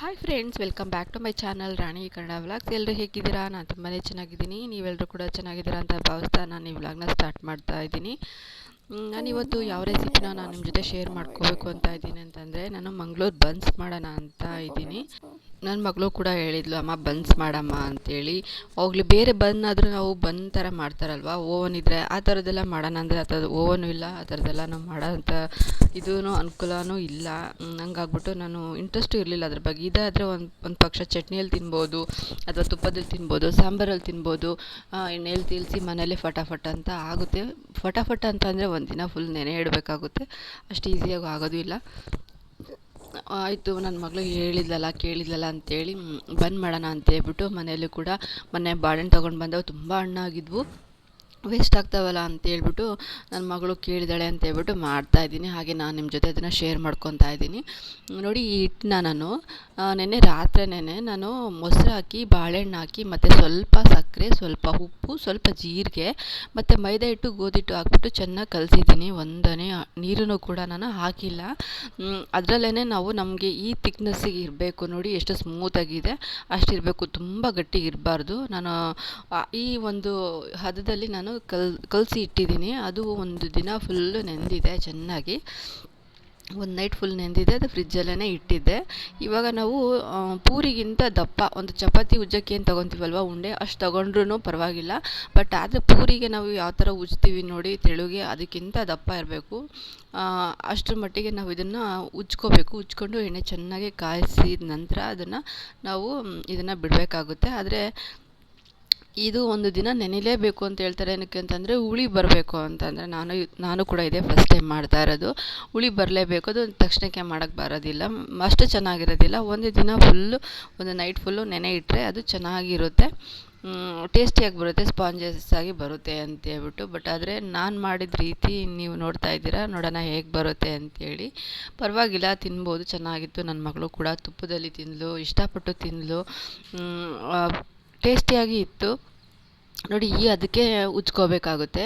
Hi friends welcome back to my channel Rani Kannada vlogs ಎಲ್ಲರೂ ಹೇಗಿದ್ದೀರಾ? ನಾನು ತುಂಬಾ ಚೆನ್ನಾಗಿದ್ದೀನಿ. ನೀವೆಲ್ಲರೂ ಕೂಡ ಚೆನ್ನಾಗಿದ್ದೀರಾ ಅಂತ ಭಾವಿಸ್ತಾ ನಾನು ಈ ವ್ಲಾಗ್ನ ಸ್ಟಾರ್ಟ್ ಮಾಡ್ತಾ ಇದ್ದೀನಿ. ನಾನಿವತ್ತು ಯಾವ ರೆಸಿಪಿನ ನಾನು ನಿಮ್ಮ ಜೊತೆ ಶೇರ್ ಮಾಡ್ಕೋಬೇಕು ಅಂತ ಇದ್ದೀನಿ ಅಂತಂದರೆ, ನಾನು ಮಂಗಳೂರು ಬನ್ಸ್ ಮಾಡೋಣ ಅಂತ ಇದ್ದೀನಿ. ನನ್ನ ಮಗಳು ಕೂಡ ಹೇಳಿದ್ಲು, ಅಮ್ಮ, ಬನ್ಸ್ ಮಾಡಮ್ಮ ಅಂತೇಳಿ. ಹೋಗ್ಲಿ, ಬೇರೆ ಬನ್ ಆದರೂ ನಾವು ಬನ್ ಥರ ಮಾಡ್ತಾರಲ್ವ, ಓವನ್ ಇದ್ದರೆ ಆ ಥರದ್ದೆಲ್ಲ ಮಾಡೋಣ ಅಂದರೆ ಆ ಥರದ್ದು ಓವನು ಇಲ್ಲ, ಆ ಥರದ್ದೆಲ್ಲ ನಾವು ಮಾಡೋಂಥ ಇದೂ ಅನುಕೂಲನೂ ಇಲ್ಲ. ಹಂಗಾಗ್ಬಿಟ್ಟು ನಾನು ಇಂಟ್ರೆಸ್ಟು ಇರಲಿಲ್ಲ ಅದ್ರ ಬಗ್ಗೆ. ಇದಾದರೆ ಒಂದು ಒಂದು ಪಕ್ಷ ಚಟ್ನಿಯಲ್ಲಿ ತಿನ್ಬೋದು, ಅಥವಾ ತುಪ್ಪದಲ್ಲಿ ತಿನ್ಬೋದು ಸಾಂಬಾರಲ್ಲಿ ತಿನ್ಬೋದು ಎಣ್ಣೆಯಲ್ಲಿ ತಿಳ್ಸಿ ಮನೇಲಿ ಫಟಾಫಟ ಅಂತ ಆಗುತ್ತೆ. ಫಟಾಫಟ ಅಂತ ಅಂದರೆ ಒಂದಿನ ಫುಲ್ ನೆನೆ ಇಡಬೇಕಾಗುತ್ತೆ. ಅಷ್ಟು ಈಸಿಯಾಗಿ ಆಗೋದು ಇಲ್ಲ. ಆಯಿತು ನನ್ನ ಮಗಳು ಹೇಳಿದ್ಲಲ್ಲ, ಕೇಳಿದ್ಲಲ್ಲ ಅಂತೇಳಿ ಬಂದ್ ಮಾಡೋಣ ಅಂತ ಹೇಳ್ಬಿಟ್ಟು ಮನೆಯಲ್ಲೂ ಕೂಡ ಮೊನ್ನೆ ಬಾಳೆಹಣ್ಣು ತೊಗೊಂಡು ಬಂದವು, ತುಂಬ ಹಣ್ಣಾಗಿದ್ವು. ವೇಸ್ಟ್ ಆಗ್ತಾವಲ್ಲ ಅಂತೇಳ್ಬಿಟ್ಟು ನನ್ನ ಮಗಳು ಕೇಳಿದಾಳೆ ಅಂತ ಹೇಳ್ಬಿಟ್ಟು ಮಾಡ್ತಾಯಿದ್ದೀನಿ ಹಾಗೆ ನಾನು ನಿಮ್ಮ ಜೊತೆ ಅದನ್ನು ಶೇರ್ ಮಾಡ್ಕೊತಾ ಇದ್ದೀನಿ. ನೋಡಿ ಈ ಹಿಟ್ಟನ್ನ ನಾನು ನೆನ್ನೆ ರಾತ್ರಿ ನೆನೆ ನಾನು ಮೊಸರು ಹಾಕಿ, ಬಾಳೆಹಣ್ಣು ಹಾಕಿ, ಮತ್ತು ಸ್ವಲ್ಪ ಸಕ್ಕರೆ ಸ್ವಲ್ಪ ಉಪ್ಪು, ಸ್ವಲ್ಪ ಜೀರಿಗೆ, ಮತ್ತು ಮೈದಾ ಹಿಟ್ಟು, ಗೋಧಿ ಹಿಟ್ಟು ಹಾಕ್ಬಿಟ್ಟು ಚೆನ್ನಾಗಿ ಕಲಸಿದ್ದೀನಿ. ಒಂದನೇ ನೀರನ್ನು ಕೂಡ ನಾನು ಹಾಕಿಲ್ಲ. ಅದರಲ್ಲೇ ನಾವು ನಮಗೆ ಈ ತಿಕ್ನೆಸ್ಸಿಗೆ ಇರಬೇಕು ನೋಡಿ ಎಷ್ಟು ಸ್ಮೂತಾಗಿದೆ ಅಷ್ಟಿರಬೇಕು ತುಂಬ ಗಟ್ಟಿ ಇರಬಾರ್ದು. ನಾನು ಈ ಒಂದು ಹದದಲ್ಲಿ ನಾನು ಕಲ್, ಕಲಸಿ ಇಟ್ಟಿದ್ದೀನಿ. ಅದು ಒಂದು ದಿನ ಫುಲ್ಲು ನೆಂದಿದೆ ಚೆನ್ನಾಗಿ. ಒಂದು ನೈಟ್ ಫುಲ್ ನೆಂದಿದೆ, ಅದು ಫ್ರಿಜ್ಜಲ್ಲೇ ಇಟ್ಟಿದ್ದೆ. ಇವಾಗ ನಾವು ಪೂರಿಗಿಂತ ದಪ್ಪ, ಒಂದು ಚಪಾತಿ ಉಜ್ಜಕ್ಕೆ ಏನು ತೊಗೊತೀವಲ್ವ ಉಂಡೆ, ಅಷ್ಟು ತೊಗೊಂಡ್ರೂ ಪರವಾಗಿಲ್ಲ. ಬಟ್ ಆದರೆ ಪೂರಿಗೆ ನಾವು ಯಾವ ಥರ ಉಜ್ತೀವಿ ನೋಡಿ ತೆಳುಗೆ, ಅದಕ್ಕಿಂತ ದಪ್ಪ ಇರಬೇಕು. ಅಷ್ಟರ ಮಟ್ಟಿಗೆ ನಾವು ಇದನ್ನು ಉಜ್ಕೋಬೇಕು. ಉಜ್ಕೊಂಡು ಎಣ್ಣೆ ಚೆನ್ನಾಗಿ ಕಾಯಿಸಿದ ನಂತರ ಅದನ್ನು ನಾವು, ಇದನ್ನು ಬಿಡಬೇಕಾಗುತ್ತೆ. ಆದರೆ ಇದು ಒಂದು ದಿನ ನೆನೆಲೇಬೇಕು ಅಂತ ಹೇಳ್ತಾರೆ. ಏನಕ್ಕೆ ಅಂತಂದರೆ ಹುಳಿ ಬರಬೇಕು ಅಂತಂದರೆ ನಾನು ನಾನು ಕೂಡ ಇದೇ ಫಸ್ಟ್ ಟೈಮ್ ಮಾಡ್ತಾ ಇರೋದು. ಹುಳಿ ಬರಲೇಬೇಕು. ಅದು ತಕ್ಷಣಕ್ಕೆ ಮಾಡೋಕ್ಕೆ ಬರೋದಿಲ್ಲ. ಅಷ್ಟು ಚೆನ್ನಾಗಿರೋದಿಲ್ಲ. ಒಂದು ದಿನ ಫುಲ್ಲು ಒಂದು ನೈಟ್ ಫುಲ್ಲು ನೆನೆ ಇಟ್ಟರೆ ಅದು ಚೆನ್ನಾಗಿರುತ್ತೆ. ಟೇಸ್ಟಿಯಾಗಿ ಬರುತ್ತೆ. ಸ್ಪಾಂಜಸ್ ಆಗಿ ಬರುತ್ತೆ ಅಂತ ಹೇಳ್ಬಿಟ್ಟು. ಬಟ್ ಆದರೆ ನಾನು ಮಾಡಿದ ರೀತಿ ನೀವು ನೋಡ್ತಾ ಇದ್ದೀರಾ, ನೋಡೋಣ ಹೇಗೆ ಬರುತ್ತೆ ಅಂತೇಳಿ ಪರವಾಗಿಲ್ಲ, ತಿನ್ಬೋದು. ಚೆನ್ನಾಗಿತ್ತು. ನನ್ನ ಮಗಳು ಕೂಡ ತುಪ್ಪದಲ್ಲಿ ತಿಂದಳು ಇಷ್ಟಪಟ್ಟು ತಿಂದಳು ಟೇಸ್ಟಿಯಾಗಿ ಇತ್ತು. ನೋಡಿ, ಈ ಅದಕ್ಕೆ ಉಜ್ಕೋಬೇಕಾಗುತ್ತೆ.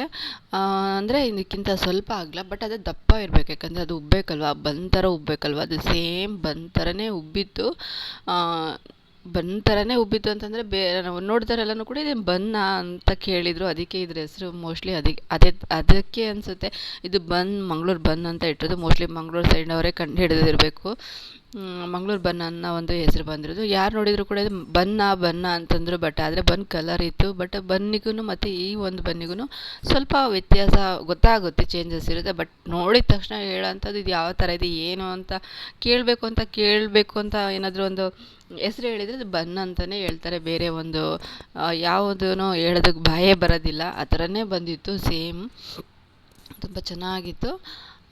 ಅಂದರೆ ಇದಕ್ಕಿಂತ ಸ್ವಲ್ಪ ಆಗಲ್ಲ ಬಟ್ ಅದು ದಪ್ಪ ಇರಬೇಕು, ಯಾಕಂದರೆ ಅದು ಉಬ್ಬಬೇಕಲ್ವ ಬನ್ ಥರ ಉಬ್ಬಬೇಕಲ್ವ ಅದು ಸೇಮ್ ಬನ್ ಥರನೇ ಉಬ್ಬಿತ್ತು ಬನ್ ಥರನೇ ಉಬ್ಬಿತ್ತು ಅಂತಂದರೆ ಬೇ, ನಾವು ನೋಡ್ತಾರೆಲ್ಲನೂ ಕೂಡ ಇದು ಬನ್ನ ಅಂತ ಕೇಳಿದರು. ಅದಕ್ಕೆ ಇದ್ರ ಹೆಸರು ಮೋಸ್ಟ್ಲಿ ಅದಕ್ಕೆ ಅದೇ, ಅದಕ್ಕೆ ಅನಿಸುತ್ತೆ. ಇದು ಬನ್, ಮಂಗ್ಳೂರು ಬನ್ ಅಂತ ಇಟ್ಟಿರೋದು. ಮೋಸ್ಟ್ಲಿ ಮಂಗ್ಳೂರು ಸೈಡ್ನವರೇ ಕಂಡು ಹಿಡಿದಿರಬೇಕು ಮಂಗ್ಳೂರು ಬನ್ ಅನ್ನೋ ಒಂದು ಹೆಸರು ಬಂದಿರೋದು. ಯಾರು ನೋಡಿದರೂ ಕೂಡ ಇದು ಬನ್ನ ಬನ್ನ ಅಂತಂದರು ಬಟ್ ಆದರೆ ಬನ್ ಕಲರ್ ಇತ್ತು. ಬಟ್ ಬನ್ನಿಗೂ ಮತ್ತು ಈ ಒಂದು ಬನ್ನಿಗೂ ಸ್ವಲ್ಪ ವ್ಯತ್ಯಾಸ ಗೊತ್ತಾಗುತ್ತೆ ಚೇಂಜಸ್ ಇರುತ್ತೆ. ಬಟ್ ನೋಡಿದ ತಕ್ಷಣ ಹೇಳೋಂಥದ್ದು ಇದು ಯಾವ ಥರ ಇದೆ, ಏನು ಅಂತ ಕೇಳಬೇಕು ಅಂತ ಕೇಳಬೇಕು ಅಂತ ಏನಾದರೂ ಒಂದು ಹೆಸರು ಹೇಳಿದರೆ ಅದು ಬನ್ ಅಂತಲೇ ಹೇಳ್ತಾರೆ. ಬೇರೆ ಒಂದು ಯಾವುದೂ ಹೇಳೋದಕ್ಕೆ ಬಾಯೇ ಬರೋದಿಲ್ಲ. ಆ ಥರನೇ ಬಂದಿತ್ತು ಸೇಮ್ ತುಂಬ ಚೆನ್ನಾಗಿತ್ತು.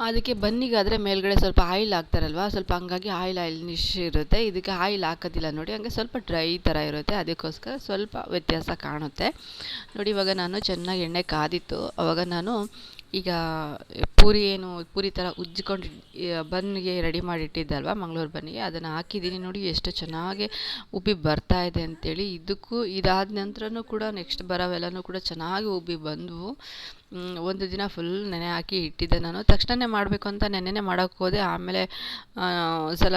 ಅದಕ್ಕೆ ಬನ್ನಿಗಾದರೆ ಮೇಲ್ಗಡೆ ಸ್ವಲ್ಪ ಆಯಿಲ್ ಹಾಕ್ತಾರಲ್ವ? ಸ್ವಲ್ಪ ಹಂಗಾಗಿ ಆಯಿಲ್ ಆಯಿಲ್ ನಿಶ್ ಇರುತ್ತೆ. ಇದಕ್ಕೆ ಆಯಿಲ್ ಹಾಕೋದಿಲ್ಲ ನೋಡಿ, ಹಂಗೆ ಸ್ವಲ್ಪ ಡ್ರೈ ಥರ ಇರುತ್ತೆ. ಅದಕ್ಕೋಸ್ಕರ ಸ್ವಲ್ಪ ವ್ಯತ್ಯಾಸ ಕಾಣುತ್ತೆ. ನೋಡಿ, ಇವಾಗ ನಾನು ಚೆನ್ನಾಗಿ ಎಣ್ಣೆ ಕಾದಿತ್ತು. ಅವಾಗ ನಾನು ಈಗ ಪೂರಿ ಏನು, ಪೂರಿ ಥರ ಉಜ್ಜಿಕೊಂಡು ಬನ್ನಿಗೆ ರೆಡಿ ಮಾಡಿ ಇಟ್ಟಿದ್ದಲ್ವ ಮಂಗಳೂರು ಬನ್ನಿಗೆ, ಅದನ್ನು ಹಾಕಿದ್ದೀನಿ ನೋಡಿ ಎಷ್ಟು ಚೆನ್ನಾಗಿ ಉಬ್ಬಿ ಬರ್ತಾ ಇದೆ ಅಂತೇಳಿ. ಇದಕ್ಕೂ, ಇದಾದ ನಂತರನೂ ಕೂಡ ನೆಕ್ಸ್ಟ್ ಬರೋವೆಲ್ಲನೂ ಕೂಡ ಚೆನ್ನಾಗಿ ಉಬ್ಬಿ ಬಂದವು ಒಂದು ದಿನ ಫುಲ್ ನೆನೆ ಹಾಕಿ ಇಟ್ಟಿದ್ದೆ ನಾನು. ತಕ್ಷಣನೇ ಮಾಡಬೇಕು ಅಂತ ನೆನೆನೇ ಮಾಡೋಕ್ಕೋದೆ ಹೋದೆ. ಆಮೇಲೆ ಸಲ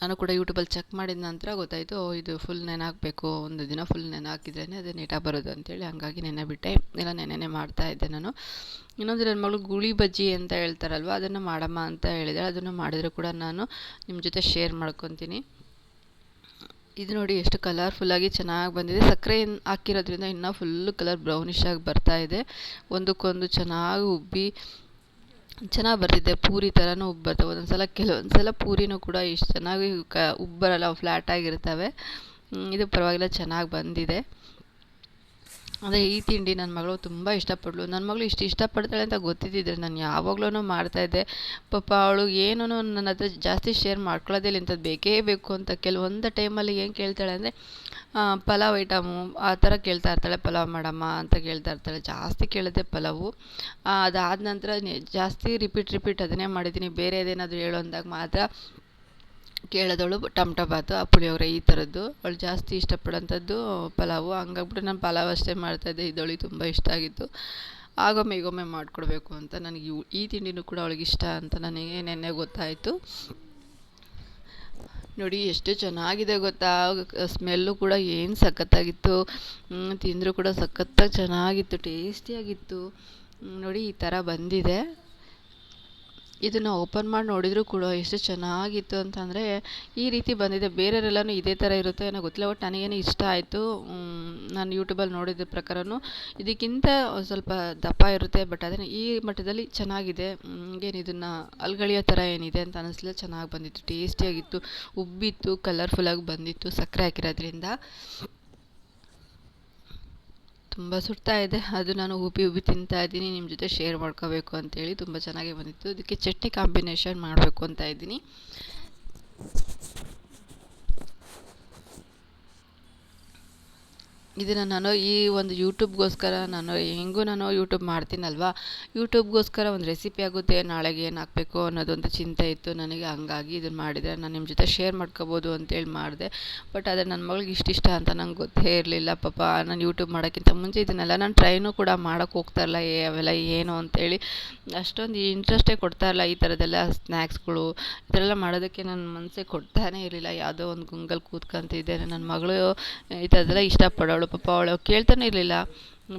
ನಾನು ಕೂಡ ಯೂಟ್ಯೂಬಲ್ಲಿ ಚೆಕ್ ಮಾಡಿದ ನಂತರ ಗೊತ್ತಾಯಿತು ಇದು ಫುಲ್ ನೆನೆ ಹಾಕಬೇಕು, ಒಂದು ದಿನ ಫುಲ್ ನೆನೆ ಹಾಕಿದ್ರೇ ಅದು ನೀಟಾಗಿ ಬರೋದು ಅಂತೇಳಿ ಹಂಗಾಗಿ ನೆನೆ ಬಿಟ್ಟೆ. ಎಲ್ಲ ನೆನೆನೆ ಮಾಡ್ತಾಯಿದ್ದೆ ನಾನು. ಇನ್ನೊಂದು ನನ್ನ ಮಗಳು ಗುಳಿ ಬಜ್ಜಿ ಅಂತ ಹೇಳ್ತಾರಲ್ವ, ಅದನ್ನು ಮಾಡಮ್ಮ ಅಂತ ಹೇಳಿದರೆ ಅದನ್ನು ಮಾಡಿದರೆ ಕೂಡ ನಾನು ನಿಮ್ಮ ಜೊತೆ ಶೇರ್ ಮಾಡ್ಕೊತೀನಿ. ಇದು ನೋಡಿ ಎಷ್ಟು ಕಲರ್ಫುಲ್ಲಾಗಿ ಚೆನ್ನಾಗಿ ಬಂದಿದೆ. ಸಕ್ಕರೆ ಹಾಕಿರೋದ್ರಿಂದ ಇನ್ನೂ ಫುಲ್ಲು ಕಲರ್ ಬ್ರೌನಿಷ್ ಆಗಿ ಬರ್ತಾ ಇದೆ. ಒಂದಕ್ಕೊಂದು ಚೆನ್ನಾಗಿ ಉಬ್ಬಿ ಚೆನ್ನಾಗಿ ಬರ್ತಿದೆ ಪೂರಿ ಥರನೂ ಉಬ್ಬರ್ತವೆ ಒಂದೊಂದು ಸಲ ಕೆಲವೊಂದು ಸಲ ಪೂರಿನೂ ಕೂಡ ಇಷ್ಟು ಚೆನ್ನಾಗಿ ಕ, ಉಬ್ಬರಲ್ಲ ಫ್ಲ್ಯಾಟಾಗಿರ್ತವೆ ಇದು ಪರವಾಗಿಲ್ಲ, ಚೆನ್ನಾಗಿ ಬಂದಿದೆ. ಅದೇ ಈ ತಿಂಡಿ ನನ್ನ ಮಗಳು ತುಂಬ ಇಷ್ಟಪಡಲು. ನನ್ನ ಮಗಳು ಇಷ್ಟು ಇಷ್ಟಪಡ್ತಾಳೆ ಅಂತ ಗೊತ್ತಿದ್ದಿದ್ರೆ ನಾನು ಯಾವಾಗಲೂ ಮಾಡ್ತಾಯಿದ್ದೆ ಪಾಪ ಅವಳು ಏನೂ ನನ್ನ ಹತ್ರ ಜಾಸ್ತಿ ಶೇರ್ ಮಾಡ್ಕೊಳ್ಳೋದೇ ಇಲ್ಲ ಇಂಥದ್ದು ಬೇಕೇ ಬೇಕು ಅಂತ ಕೆಲವೊಂದು ಟೈಮಲ್ಲಿ ಏನು ಕೇಳ್ತಾಳೆ ಅಂದರೆ ಪಲಾವ್ ಐಟಮು ಆ ಥರ ಕೇಳ್ತಾ ಇರ್ತಾಳೆ. ಪಲಾವ್ ಮಾಡಮ್ಮ ಅಂತ ಕೇಳ್ತಾ ಇರ್ತಾಳೆ. ಜಾಸ್ತಿ ಕೇಳಿದೆ ಪಲಾವು. ಅದಾದ ನಂತರ ಜಾಸ್ತಿ ರಿಪೀಟ್ ರಿಪೀಟ್ ಅದನ್ನೇ ಮಾಡಿದ್ದೀನಿ. ಬೇರೆ ಹೇಳೋ ಹೇಳು ಅಂದಾಗ ಮಾತ್ರ ಕೇಳಿದವಳು ಟೊಮ್ಟೊ ಬಾತು ಆ ಪುಳಿಯೋಗರೆ ಈ ಥರದ್ದು. ಅವಳು ಜಾಸ್ತಿ ಇಷ್ಟಪಡೋಂಥದ್ದು ಪಲಾವು. ಹಂಗಾಗ್ಬಿಟ್ಟು ನಾನು ಪಲಾವ್ ಅಷ್ಟೇ ಮಾಡ್ತಾಯಿದ್ದೆ ಇದವಳಿಗೆ ತುಂಬ ಇಷ್ಟ ಆಗಿತ್ತು. ಆಗೊಮ್ಮೆ ಈಗೊಮ್ಮೆ ಮಾಡಿಕೊಡ್ಬೇಕು ಅಂತ ನನಗೆ ಈ ತಿಂಡಿನೂ ಕೂಡ ಅವಳಿಗೆ ಇಷ್ಟ ಅಂತ ನನಗೆ ನೆನ್ನೆ ಗೊತ್ತಾಯಿತು. ನೋಡಿ, ಎಷ್ಟು ಚೆನ್ನಾಗಿದೆ ಗೊತ್ತಾ? ಸ್ಮೆಲ್ಲು ಕೂಡ ಏನು ಸಖತ್ತಾಗಿತ್ತು. ತಿಂದರೂ ಕೂಡ ಸಖತ್ತಾಗಿ ಚೆನ್ನಾಗಿತ್ತು, ಟೇಸ್ಟಿಯಾಗಿತ್ತು. ನೋಡಿ, ಈ ಥರ ಬಂದಿದೆ. ಇದನ್ನು ಓಪನ್ ಮಾಡಿ ನೋಡಿದರೂ ಕೂಡ ಎಷ್ಟು ಚೆನ್ನಾಗಿತ್ತು ಅಂತಂದರೆ ಈ ರೀತಿ ಬಂದಿದೆ. ಬೇರೆಯವರೆಲ್ಲನೂ ಇದೇ ಥರ ಇರುತ್ತೆ ಏನೋ ಗೊತ್ತಿಲ್ಲ. ಒಟ್ಟು ನನಗೇನು ಇಷ್ಟ ಆಯಿತು. ನಾನು ಯೂಟ್ಯೂಬಲ್ಲಿ ನೋಡಿದ ಪ್ರಕಾರವೂ ಇದಕ್ಕಿಂತ ಸ್ವಲ್ಪ ದಪ್ಪ ಇರುತ್ತೆ. ಬಟ್ ಅದನ್ನು ಈ ಮಟ್ಟದಲ್ಲಿ ಚೆನ್ನಾಗಿದೆ. ಏನು ಇದನ್ನು ಅಲ್ಗಳಿಯೋ ಥರ ಏನಿದೆ ಅಂತ ಅನ್ನಿಸ್ಲಿಲ್ಲ ಚೆನ್ನಾಗಿ ಬಂದಿತ್ತು. ಟೇಸ್ಟಿಯಾಗಿತ್ತು ಉಬ್ಬಿತ್ತು. ಕಲರ್ಫುಲ್ಲಾಗಿ ಬಂದಿತ್ತು. ಸಕ್ಕರೆ ಹಾಕಿರೋದ್ರಿಂದ. ತುಂಬ ಸುಡ್ತಾ ಇದೆ. ಅದು ನಾನು ಉಬ್ಬಿ ಉಬ್ಬಿ ತಿಂತಾ ಇದ್ದೀನಿ. ನಿಮ್ಮ ಜೊತೆ ಶೇರ್ ಮಾಡ್ಕೋಬೇಕು ಅಂತೇಳಿ ತುಂಬ ಚೆನ್ನಾಗಿ ಬಂದಿತ್ತು. ಅದಕ್ಕೆ ಚಟ್ನಿ ಕಾಂಬಿನೇಷನ್ ಮಾಡಬೇಕು ಅಂತ ಇದ್ದೀನಿ. ಇದನ್ನು ನಾನು ಈ ಒಂದು ಯೂಟ್ಯೂಬ್ಗೋಸ್ಕರ ನಾನು ಹೆಂಗೂ ನಾನು ಯೂಟ್ಯೂಬ್ ಮಾಡ್ತೀನಲ್ವ? ಯೂಟ್ಯೂಬ್ಗೋಸ್ಕರ ಒಂದು ರೆಸಿಪಿ ಆಗುತ್ತೆ, ನಾಳೆಗೆ ಏನು ಹಾಕಬೇಕು ಅನ್ನೋದೊಂದು ಚಿಂತೆ ಇತ್ತು. ನನಗೆ ಹಂಗಾಗಿ ಇದನ್ನು ಮಾಡಿದರೆ ನಾನು ನಿಮ್ಮ ಜೊತೆ ಶೇರ್ ಮಾಡ್ಕೋಬೋದು ಅಂತೇಳಿ ಮಾಡಿದೆ. ಬಟ್ ಆದರೆ ನನ್ನ ಮಗಳಿಗೆ ಇಷ್ಟಿಷ್ಟ ಅಂತ ನಂಗೆ ಗೊತ್ತೇ ಇರಲಿಲ್ಲ. ಪಾಪ ನಾನು ಯೂಟ್ಯೂಬ್ ಮಾಡೋಕ್ಕಿಂತ ಮುಂಚೆ ಇದನ್ನೆಲ್ಲ ನಾನು ಟ್ರೈನು ಕೂಡ ಮಾಡೋಕ್ಕೆ ಹೋಗ್ತಾ ಇರಲ್ಲ ಏ, ಅವೆಲ್ಲ ಏನು ಅಂತೇಳಿ ಅಷ್ಟೊಂದು ಇಂಟ್ರೆಸ್ಟೇ ಕೊಡ್ತಾ ಇಲ್ಲ ಈ ಥರದ್ದೆಲ್ಲ ಸ್ನ್ಯಾಕ್ಸ್ಗಳು ಇದೆಲ್ಲ ಮಾಡೋದಕ್ಕೆ ನನ್ನ ಮನಸ್ಸೇ ಕೊಡ್ತಾನೇ ಇರಲಿಲ್ಲ. ಯಾವುದೋ ಒಂದು ಗುಂಗಲ್ಲಿ ಕೂತ್ಕೊಂತಿದ್ದೆ. ನನ್ನ ಮಗಳು ಈ ಥರದ್ದೆಲ್ಲ ಇಷ್ಟಪಡೋಳು. Paolo, pa Paolo, kjer te ni lila?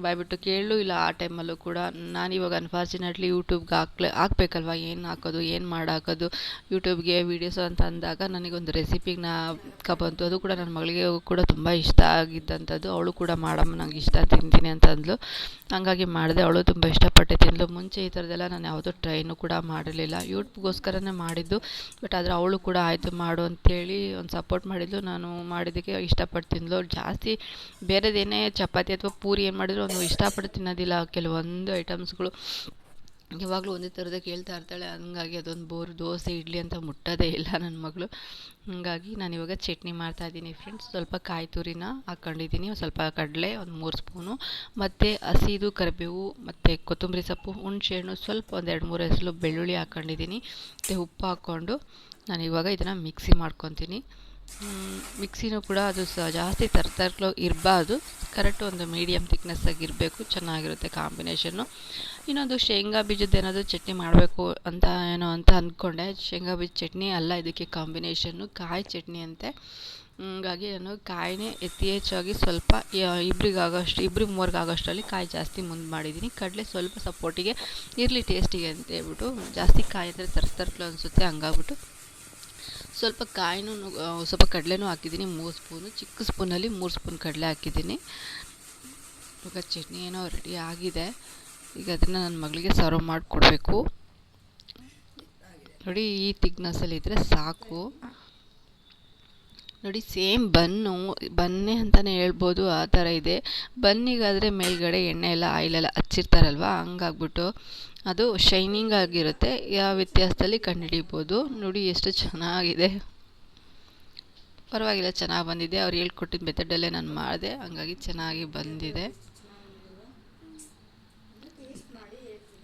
ಬಾಯ್ಬಿಟ್ಟು ಕೇಳಲೂ ಇಲ್ಲ ಆ ಟೈಮಲ್ಲೂ ಕೂಡ ನಾನು ಇವಾಗ ಅನ್ಫಾರ್ಚುನೇಟ್ಲಿ ಯೂಟ್ಯೂಬ್ಗೆ ಹಾಕ್ಲೆ, ಹಾಕ್ಬೇಕಲ್ವ? ಏನು ಹಾಕೋದು, ಏನು ಮಾಡಾಕೋದು? ಯೂಟ್ಯೂಬ್ಗೆ ವೀಡಿಯೋಸು ಅಂತ ಅಂದಾಗ ನನಗೊಂದು ರೆಸಿಪಿನ ನಾ ಬಂತು ಅದು ಕೂಡ ನನ್ನ ಮಗಳಿಗೆ ಕೂಡ ತುಂಬ ಇಷ್ಟ ಆಗಿದ್ದಂಥದ್ದು ಅವಳು ಕೂಡ, ಮಾಡಮ್ಮ, ನಂಗೆ ಇಷ್ಟ, ತಿಂತೀನಿ ಅಂತ ಅಂದ್ಲು ಹಂಗಾಗಿ ಮಾಡಿದೆ. ಅವಳು ತುಂಬ ಇಷ್ಟಪಟ್ಟೆ ತಿಂದ್ಲು. ಮುಂಚೆ ಈ ಥರದ್ದೆಲ್ಲ ನಾನು ಯಾವುದೋ ಟ್ರೈನು ಕೂಡ ಮಾಡಿರಲಿಲ್ಲ. ಯೂಟ್ಯೂಬ್ಗೋಸ್ಕರನೇ ಮಾಡಿದ್ದು. ಬಟ್ ಆದರೆ ಅವಳು ಕೂಡ, ಆಯಿತು ಮಾಡು ಅಂತೇಳಿ ಒಂದು ಸಪೋರ್ಟ್ ಮಾಡಿದ್ಲು. ನಾನು ಮಾಡಿದ್ದಕ್ಕೆ ಇಷ್ಟಪಟ್ಟು ತಿಂದ್ಲು. ಜಾಸ್ತಿ ಬೇರೆದೇನೇ ಚಪಾತಿ ಅಥವಾ ಪೂರಿ ಏನು ಮಾಡಿದ್ರು ಒಂದು ಇಷ್ಟಪಟ್ಟು ತಿನ್ನೋದಿಲ್ಲ, ಕೆಲವೊಂದು ಐಟಮ್ಸ್ಗಳು ಯಾವಾಗಲೂ ಒಂದೇ ಥರದ ಕೇಳ್ತಾ ಇರ್ತಾಳೆ. ಹಂಗಾಗಿ ಅದೊಂದು ಬೋರ್, ದೋಸೆ, ಇಡ್ಲಿ ಅಂತ ಮುಟ್ಟೋದೇ ಇಲ್ಲ ನನ್ನ ಮಗಳು. ಹಾಗಾಗಿ ನಾನು ಇವಾಗ ಚಟ್ನಿ ಮಾಡ್ತಾಯಿದ್ದೀನಿ ಫ್ರೆಂಡ್ಸ್ ಸ್ವಲ್ಪ ಕಾಯಿ ತುರಿನ ಹಾಕ್ಕೊಂಡಿದ್ದೀನಿ ಸ್ವಲ್ಪ ಕಡಲೆ, ಒಂದು ಮೂರು ಸ್ಪೂನು. ಮತ್ತು ಹಸಿದು ಕರಿಬೇವು, ಮತ್ತು ಕೊತ್ತಂಬರಿ ಸೊಪ್ಪು, ಹುಣಸೆಹಣ್ಣು, ಸ್ವಲ್ಪ ಒಂದು ಎರಡು ಮೂರು ಹೆಸರು ಬೆಳ್ಳುಳ್ಳಿ ಹಾಕ್ಕೊಂಡಿದ್ದೀನಿ ಮತ್ತು ಉಪ್ಪು ಹಾಕ್ಕೊಂಡು ನಾನು ಇವಾಗ ಇದನ್ನು ಮಿಕ್ಸಿ ಮಾಡ್ಕೊತೀನಿ. ಮಿಕ್ಸಿನೂ ಕೂಡ ಅದು ಸಹ ಜಾಸ್ತಿ ತರ್ತರ್ಲು ಇರಬಾರ್ದು. ಕರೆಕ್ಟ್ ಒಂದು ಮೀಡಿಯಮ್ ಥಿಕ್ನೆಸ್ ಇರಬೇಕು ಚೆನ್ನಾಗಿರುತ್ತೆ ಕಾಂಬಿನೇಷನ್ನು ಇನ್ನೊಂದು ಶೇಂಗಾ ಬೀಜದ ಏನಾದರೂ ಚಟ್ನಿ ಮಾಡಬೇಕು ಅಂತ ಏನೋ ಅಂತ ಅಂದ್ಕೊಂಡೆ ಶೇಂಗಾ ಬೀಜ ಚಟ್ನಿ ಅಲ್ಲ, ಇದಕ್ಕೆ ಕಾಂಬಿನೇಷನ್ನು ಕಾಯಿ ಚಟ್ನಿ ಅಂತೆ. ಹಾಗಾಗಿ ನಾನು ಕಾಯಿನೇ ಅತಿ ಹೆಚ್ಚಾಗಿ ಸ್ವಲ್ಪ ಇಬ್ರಿಗೆ ಆಗೋಷ್ಟು ಇಬ್ರಿಗೆ ಆಗೋಷ್ಟರಲ್ಲಿ ಕಾಯಿ ಜಾಸ್ತಿ ಮುಂದೆ ಮಾಡಿದ್ದೀನಿ. ಕಡಲೆ ಸ್ವಲ್ಪ ಸಪೋರ್ಟಿಗೆ ಇರಲಿ ಟೇಸ್ಟಿಗೆ ಅಂತ ಹೇಳ್ಬಿಟ್ಟು ಜಾಸ್ತಿ ಕಾಯಿ ಅಂದರೆ ತರ್ತರ್ಕ್ಲು ಅನಿಸುತ್ತೆ, ಹಂಗಾಗ್ಬಿಟ್ಟು ಸ್ವಲ್ಪ ಕಾಯಿನೂ ಸ್ವಲ್ಪ ಕಡಲೆನೂ ಹಾಕಿದ್ದೀನಿ. ಮೂರು ಸ್ಪೂನು, ಚಿಕ್ಕ ಸ್ಪೂನಲ್ಲಿ ಮೂರು ಸ್ಪೂನ್ ಕಡಲೆ ಹಾಕಿದ್ದೀನಿ. ಇವಾಗ ಚಟ್ನಿ ಏನೋ ರೆಡಿ ಆಗಿದೆ. ಈಗ ಅದನ್ನು ನನ್ನ ಮಗಳಿಗೆ ಸರ್ವ್ ಮಾಡಿಕೊಡ್ಬೇಕು. ನೋಡಿ, ಈ ತಿಕ್ನೆಸ್ಸಲ್ಲಿದ್ದರೆ ಸಾಕು. ನೋಡಿ, ಸೇಮ್ ಬನ್ನು, ಬನ್ನೆ ಅಂತಲೇ ಹೇಳ್ಬೋದು, ಆ ಥರ ಇದೆ. ಬನ್ನಿಗಾದರೆ ಮೇಲ್ಗಡೆ ಎಣ್ಣೆ ಎಲ್ಲ ಆಯಿಲೆಲ್ಲ ಹಚ್ಚಿರ್ತಾರಲ್ವ, ಹಂಗಾಗ್ಬಿಟ್ಟು ಅದು ಶೈನಿಂಗ್ ಆಗಿರುತ್ತೆ, ಯಾವ ವ್ಯತ್ಯಾಸದಲ್ಲಿ ಕಂಡುಹಿಡಿಬೋದು. ನೋಡಿ, ಎಷ್ಟು ಚೆನ್ನಾಗಿದೆ. ಪರವಾಗಿಲ್ಲ, ಚೆನ್ನಾಗಿ ಬಂದಿದೆ. ಅವ್ರು ಹೇಳ್ಕೊಟ್ಟಿದ್ದ ಮೆಥಡಲ್ಲೇ ನಾನು ಮಾಡಿದೆ, ಹಂಗಾಗಿ ಚೆನ್ನಾಗಿ ಬಂದಿದೆ.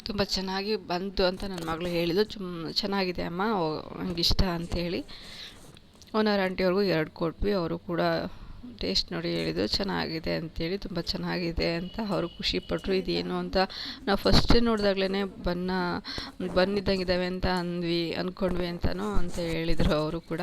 ತುಂಬ ಚೆನ್ನಾಗಿ ಬಂತು ಅಂತ ನನ್ನ ಮಗಳು ಹೇಳಿದ್ದು ಚೆನ್ನಾಗಿದೆ ಅಮ್ಮ ನಂಗೆ ಇಷ್ಟ ಅಂಥೇಳಿ ಓನರ್ ಆಂಟಿಯವ್ರಿಗೂ ಎರಡು ಕೊಟ್ವಿ, ಅವರು ಕೂಡ ಟೇಸ್ಟ್ ನೋಡಿ ಹೇಳಿದ್ರು, ಚೆನ್ನಾಗಿದೆ ಅಂತೇಳಿ, ತುಂಬ ಚೆನ್ನಾಗಿದೆ ಅಂತ ಅವರು ಖುಷಿಪಟ್ಟರು ಇದೇನು ಅಂತ ನಾವು ಫಸ್ಟ್ ನೋಡಿದಾಗ್ಲೇ ಬನ್ನ ಬಂದಿದ್ದಂಗಿದ್ದಾವೆ ಅಂತ ಅಂದ್ವಿ ಅಂದ್ಕೊಂಡ್ವಿ ಅಂತಲೂ ಅಂತ ಹೇಳಿದರು ಅವರು ಕೂಡ.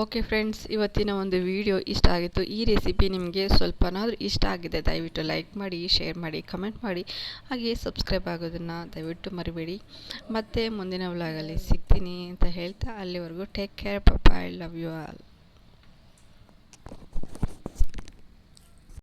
ಓಕೆ ಫ್ರೆಂಡ್ಸ್ ಇವತ್ತಿನ ಒಂದು ವಿಡಿಯೋ ಇಷ್ಟ ಆಗಿತ್ತು. ಈ ರೆಸಿಪಿ ನಿಮಗೆ ಸ್ವಲ್ಪನಾದರೂ ಇಷ್ಟ ಆಗಿದೆ, ದಯವಿಟ್ಟು ಲೈಕ್ ಮಾಡಿ ಶೇರ್ ಮಾಡಿ ಕಮೆಂಟ್ ಮಾಡಿ. ಹಾಗೆ ಸಬ್ಸ್ಕ್ರೈಬ್ ಆಗೋದನ್ನು ದಯವಿಟ್ಟು ಮರಿಬೇಡಿ. ಮತ್ತೆ ಮುಂದಿನ ವ್ಲಾಗಲ್ಲಿ ಸಿಗ್ತೀನಿ ಅಂತ ಹೇಳ್ತಾ, ಅಲ್ಲಿವರೆಗೂ ಟೇಕ್ ಕೇರ್ ಪಪ್ಪ ಐ ಲವ್ ಯು ಆಲ್